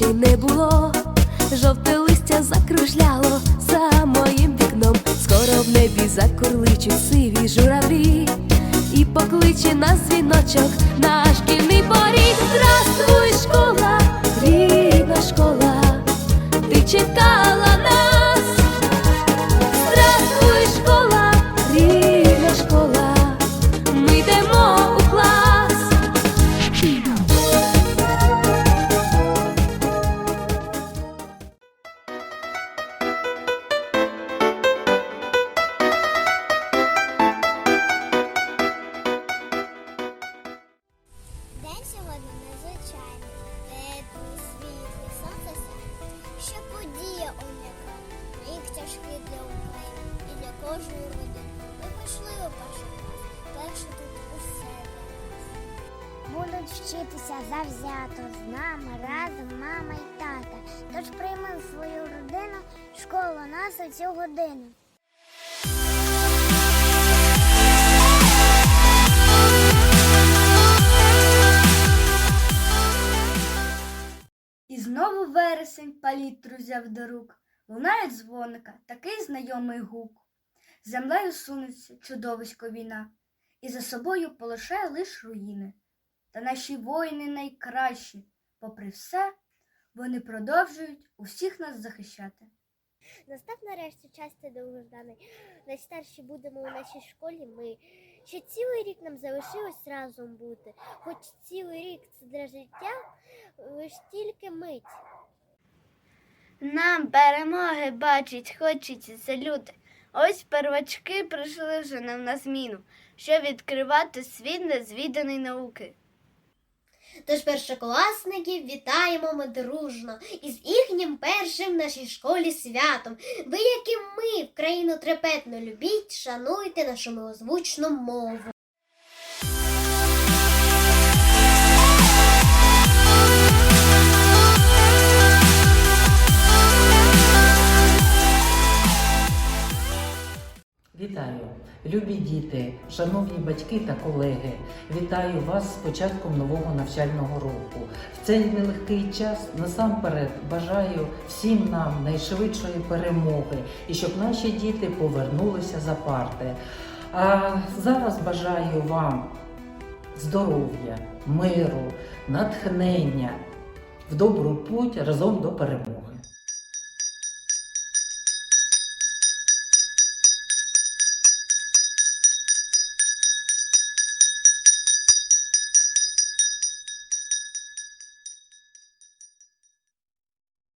ще й не було, жовте листя закружляло за моїм вікном, скоро в небі закурличуть сиві журавлі, і покличе на дзвіночок на шкільний поріг. Здравствуй, школа, рідна школа, ти чекала. Сьогодні незвичайний, теплий, світлий, сонце сяє. Що подія уникла, рік тяжкий для України і для кожної родини. Ми пішли у перший клас, перше тут усе для. Будуть вчитися завзято з нами разом, мама і тата. Тож приймемо свою родину, школу нас у цю годину. Знову вересень палітру взяв до рук, лунає дзвоника, такий знайомий гук. Землею сунеться чудовисько війна, і за собою полишає лиш руїни. Та наші воїни найкращі, попри все, вони продовжують усіх нас захищати. Настав нарешті час довгожданий. Найстарші будемо у нашій школі ми. Ще цілий рік нам залишилось разом бути. Хоч цілий рік це для життя лиш тільки мить. Нам перемоги бачить, хочеться люди. Ось первачки прийшли вже нам на зміну, щоб відкривати світ незвіданий науки. Тож першокласників вітаємо ми дружно із їхнім першим в нашій школі святом. Ви, як і ми, в країну трепетно любіть, шануйте нашу милозвучну мову. Любі діти, шановні батьки та колеги. Вітаю вас з початком нового навчального року. В цей нелегкий час насамперед бажаю всім нам найшвидшої перемоги і щоб наші діти повернулися за парти. А зараз бажаю вам здоров'я, миру, натхнення в добру путь разом до перемоги.